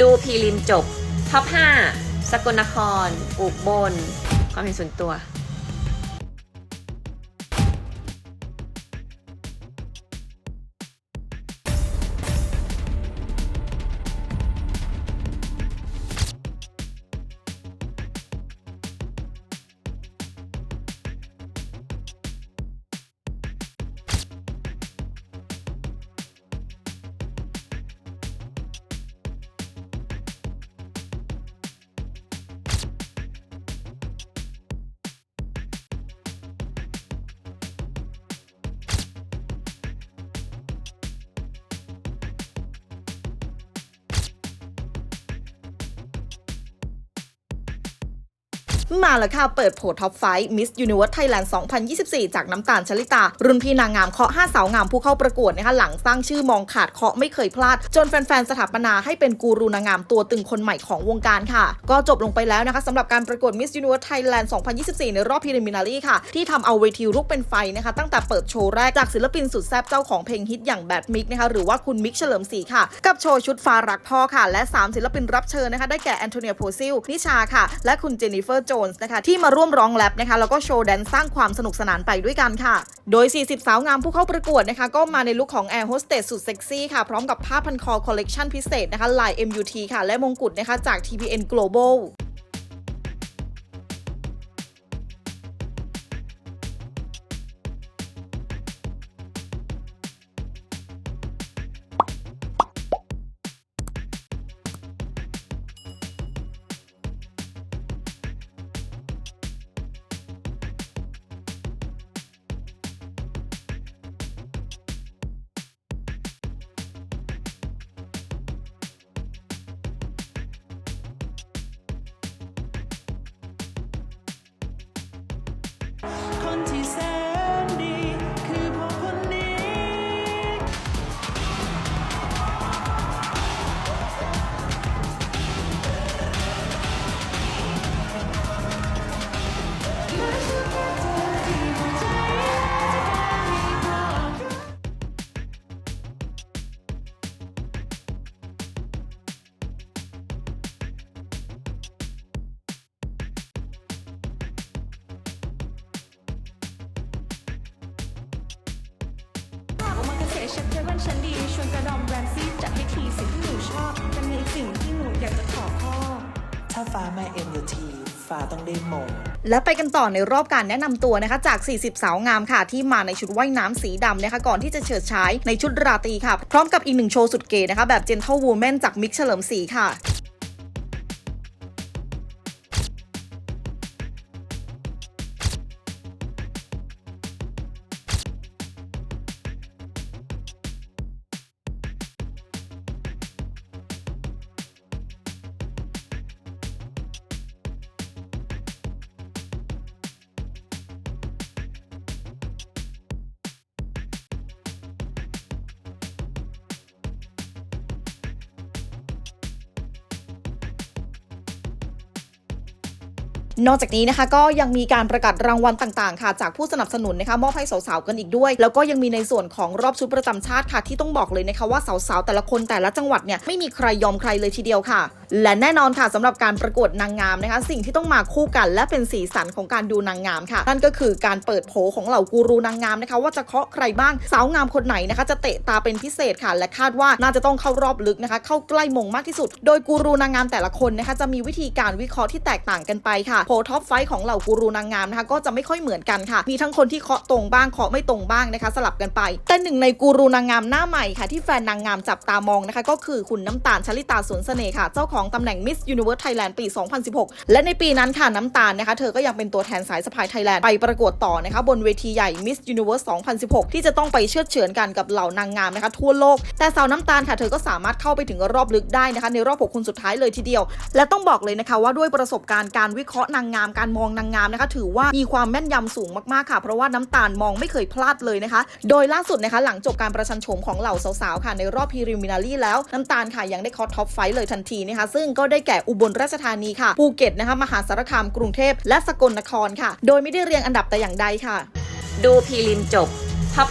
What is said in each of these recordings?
ดูพรีริมจบท็อป5สกลนครอุบลความเห็นส่วนตัว มาแล้วค่ะ เปิดโผท็อปไฟมิสยูนิเวิร์สไทยแลนด์2024 จากน้ำตาลชลิตา รุ่นพี่นางงามเคาะ5สาวงามผู้เข้าประกวดนะคะหลังสร้างชื่อมองขาดเคาะไม่เคยพลาด จนแฟนๆ สถาปนาให้เป็นกูรูนางงามตัวตึงคนใหม่ของวงการค่ะ ก็จบลงไปแล้วนะคะสำหรับการประกวดมิสยูนิเวิร์สไทยแลนด์2024 ในรอบพ r ริมินารีค่ะ ที่ทำเอาเวทีลุกเป็นไฟนะคะตั้งแต่เปิดโชว์แรกจากศิลปินสุดแซ่บเจ้าของเพลงฮิตอย่างแบดมิกนะคะหรือว่าคุณมิกเฉลิมศรีค่ะ กับโชว์ชุดฟ้ารักพ่อค่ะ และ 3 ศิลปินรับเชิญนะคะได้แก่แอนโทเนียโพซิลนิชาค่ะ และคุณเจนนิเฟอร์โจ Jones นะคะที่มาร่วมร้องแรปนะคะแล้วก็โชว์แดนซ์สร้างความสนุกสนานไปด้วยกันค่ะ โดย 40 สาวงามผู้เข้าประกวดนะคะก็มาในลุคของแอร์โฮสเตสสุดเซ็กซี่ค่ะ พร้อมกับผ้าพันคอคอลเลกชันพิเศษนะคะลาย MUT ค่ะและมงกุฎนะคะจาก TPN Global ฉันเกษตรเชฟเว่นชั้นดีชวนกระดอมแรมซี่จัดให้ทีสิ่งที่หนูชอบจะมีสิ่งที่หนูอยากจะขอพ่อถ้าฟ้ามา MUT ฟ้าต้องได้มงและไปกันต่อในรอบการแนะนำตัวนะคะจาก 40 สาวงามค่ะ ที่มาในชุดว่ายน้ำสีดำนะคะก่อนที่จะเฉิดฉายในชุดราตรีค่ะ พร้อมกับอีกหนึ่งโชว์สุดเก๋นะคะแบบ Gentle Woman จากมิกเฉลิมศรีค่ะ นอกจากนี้นะคะก็ยังมีการประกาศรางวัลต่างๆ ค่ะ จากผู้สนับสนุนนะคะมอบให้สาวๆกันอีกด้วย แล้วก็ยังมีในส่วนของรอบชุดประจำชาติค่ะที่ต้องบอกเลยนะคะว่าสาวๆแต่ละคนแต่ละจังหวัดเนี่ยไม่มีใครยอมใครเลยทีเดียวค่ะ และแน่นอนค่ะสำหรับการประกวดนางงามนะคะ สิ่งที่ต้องมาคู่กัน และเป็นสีสันของการดูนางงามค่ะ นั่นก็คือการเปิดโผของเหล่ากูรูนางงามนะคะ ว่าจะเคาะใครบ้างสาวงามคนไหนนะคะ จะเตะตาเป็นพิเศษค่ะ และคาดว่าน่าจะต้องเข้ารอบลึกนะคะ เข้าใกล้มงมากที่สุด โดยกูรูนางงามแต่ละคนนะคะจะมีวิธีการวิเคราะห์ที่แตกต่างกันไปค่ะโผท็อปไฟของเหล่ากูรูนางงามนะคะก็จะไม่ค่อยเหมือนกันค่ะ มีทั้งคนที่เคาะตรงบ้างเคาะไม่ตรงบ้างนะคะ สลับกันไป แต่หนึ่งในกูรูนางงามหน้าใหม่ค่ะที่แฟนนางงามจับตามองนะคะ ก็คือคุณน้ำตาลชลิตาสวนเสน่ห์ค่ะเจ้าของตำแหน่ง Miss Universe Thailand ปี 2016 และในปีนั้นค่ะน้ำตาลนะคะ เธอก็ยังเป็นตัวแทนสายสะพายไทยแลนด์ไปประกวดต่อนะคะบนเวทีใหญ่ Miss Universe 2016 ที่จะต้องไปเชือดเฉือนกันกับเหล่านางงามนะคะทั่วโลก แต่สาวน้ำตาลค่ะเธอก็สามารถเข้าไปถึงรอบลึกได้นะคะในรอบหกคนสุดท้ายเลยทีเดียว และต้องบอกเลยนะคะว่าด้วยประสบการณ์การวิเคราะห์นางงามการมองนางงามนะคะถือว่ามีความแม่นยำสูงมากๆค่ะ เพราะว่าน้ำตาลมองไม่เคยพลาดเลยนะคะ โดยล่าสุดนะคะหลังจบการประชันโฉมของเหล่าสาวๆค่ะในรอบพ r ริมินารีแล้วน้ำตาลค่ะยังได้คอท็อปไฟเลยทันทีนะคะซึ่งก็ได้แก่อุบลราชธานีค่ะภูเก็ตนะคะมหาสารคามกรุงเทพและสกลนครค่ะ โดยไม่ได้เรียงอันดับแต่อย่างใดค่ะ ดูพรีริมจบท็อป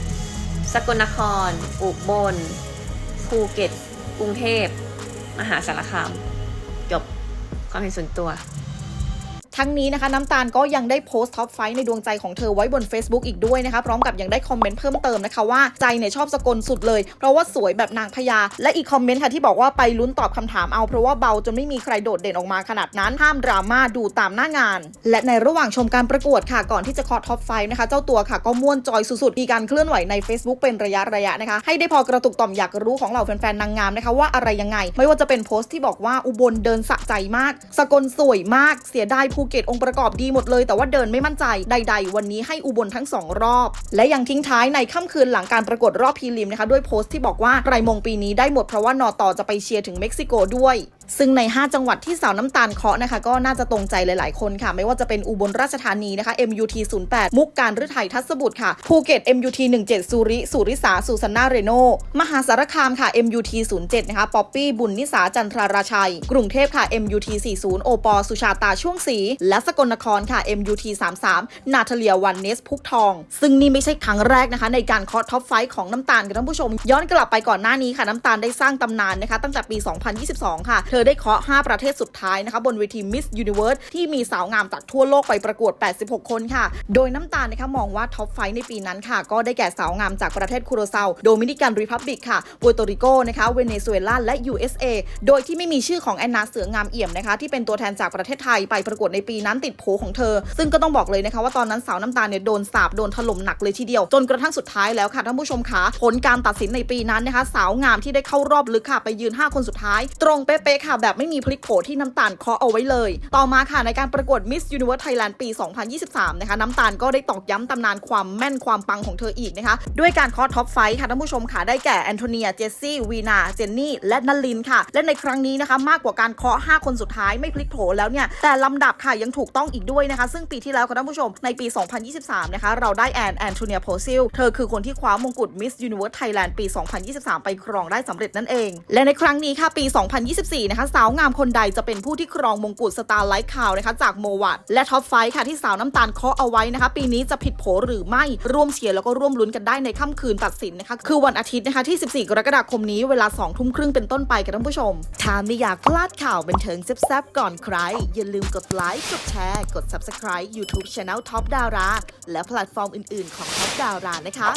5สกลนคร อุบลภูเก็ต กรุงเทพ มหาสารคาม จบความเห็นส่วนตัว ทั้งนี้นะคะน้ำตาลก็ยังได้โพสต์ท็อปไฟในดวงใจของเธอไว้บน Facebook อีกด้วยนะคะพร้อมกับยังได้คอมเมนต์เพิ่มเติมนะคะว่าใจเนี่ยชอบสกลสุดเลย เพราะว่าสวยแบบนางพญาและอีกคอมเมนต์ค่ะที่บอกว่าไปลุ้นตอบคำถามเอาเพราะว่าเบาจนไม่มีใครโดดเด่นออกมาขนาดนั้นห้ามดราม่าดูตามหน้างาน และในระหว่างชมการประกวดค่ะก่อนที่จะคาะท็อปไฟนะคะเจ้าตัวค่ะก็ม่วนจอยสุดๆมีการเคลื่อนไหวใน Facebook เป็นระยะระยะนะคะให้ได้พอกระตุกต่อมอยากรู้ของเหล่าแฟนๆนางงามนะคะว่าอะไรยังไง ไม่ว่าจะเป็นโพสต์ที่บอกว่าอุบลเดินสะใจมาก สกลสวยมากเสียดายภูเก็ตองค์ประกอบดีหมดเลย แต่ว่าเดินไม่มั่นใจใด ๆ วันนี้ให้อุบลทั้งสองรอบ และยังทิ้งท้ายในค่ำคืนหลังการประกวดรอบพรีลิมนะคะ ด้วยโพสต์ที่บอกว่าใครมงปีนี้ได้หมดเพราะว่านอต่อจะไปเชียร์ถึงเม็กซิโกด้วย ซึ่งใน 5 จังหวัดที่สาวน้ำตาลเคาะนะคะ ก็น่าจะตรงใจหลาย ๆ คนค่ะ ไม่ว่าจะเป็นอุบลราชธานีนะคะ MUT 08มุกการฤทัยทัศบุตรค่ะ ภูเก็ต MUT 17สุริสุริสาสุสนาเรโน มหาสารคามค่ะ MUT 07นะคะ ป๊อปปี้ บุญนิสาจันทราราชัย กรุงเทพค่ะ MUT 40 โอปอสุชาตาช่วงสีและสกลนครค่ะ MUT 33 นาทเลียวันเนสพุกทอง ซึ่งนี่ไม่ใช่ครั้งแรกนะคะ ในการเคาะท็อปไฟของน้ำตาลกับท่านผู้ชม ย้อนกลับไปก่อนหน้านี้ค่ะน้ำตาลได้สร้างตำนานนะคะ ตั้งแต่ปี 2022 ค่ะเธออได้เคาะ 5 ประเทศสุดท้ายนะคะบนเวที Miss Universe ที่มีสาวงามจากทั่วโลกไปประกวด 86 คนค่ะ โดยน้ำตาลนะคะมองว่าท็อปไฟในปีนั้นค่ะ ก็ได้แก่สาวงามจากประเทศคูโรเซาโดมินิกันรีพับบิกค่ะปัวโตริโกนะคะเวเนซุเอลาและ USA โดยที่ไม่มีชื่อของแอนนาเสืองามเอี่ยมนะคะที่เป็นตัวแทนจากประเทศไทยไปประกวดในปีนั้นติดโผของเธอ ซึ่งก็ต้องบอกเลยนะคะว่าตอนนั้นสาวน้ำตาลเนี่ยโดนสาบโดนถล่มหนักเลยทีเดียว จนกระทั่งสุดท้ายแล้วค่ะท่านผู้ชมคะผลการตัดสินในปีนั้นนะคะ สาวงามที่ได้เข้ารอบลึกค่ะไปยืน 5 คนสุดท้าย ตรงเป๊ะๆค่ะแบบไม่มีพลิกโผที่น้ำตาลเคาะเอาไว้เลย ต่อมาค่ะในการประกวด Miss Universe Thailand ปี 2023 นะคะน้ำตาลก็ได้ตอกย้ำตำนานความแม่นความปังของเธออีกนะคะ ด้วยการเคาะท็อปไฟค่ะท่านผู้ชมค่ะได้แก่แอนโทเนีย เจสซี่ วีนา เจนนี่ และนัลลินค่ะ และในครั้งนี้นะคะมากกว่าการเคาะ 5 คนสุดท้ายไม่พลิกโผแล้วเนี่ย แต่ลำดับค่ะยังถูกต้องอีกด้วยนะคะ ซึ่งปีที่แล้วค่ะท่านผู้ชมในปี 2023 นะคะเราได้แอนแอนโทเนียโพซิลเธอคือคนที่คว้ามงกุฎ Miss Universe Thailand ปี 2023 ไปครองได้สำเร็จนั่นเอง และในครั้งนี้ค่ะปี 2024นะคะสาวงามคนใดจะเป็นผู้ที่ครองมงกุฎสตาร์ไลท์คาวนะคะจากโมวัตและท็อปไฟค่ะที่สาวน้ำตาลเคาะเอาไว้นะคะปีนี้จะผิดโผหรือไม่ร่วมเชียร์แล้วก็ร่วมลุ้นกันได้ในค่ำคืนตัดสินนะคะคือวันอาทิตย์นะคะที่ 14 กรกฎาคมนี้เวลา2ทุ่มครึ่งเป็นต้นไปกับท่านผู้ชม ถ้าไม่อยากพลาดข่าวบันเทิงแซ่บๆก่อนใคร อย่าลืมกดไลค์กดแชร์ กด Subscribe YouTube Channel Top Dara และแพลตฟอร์มอื่น ๆของ Top Dara นะคะ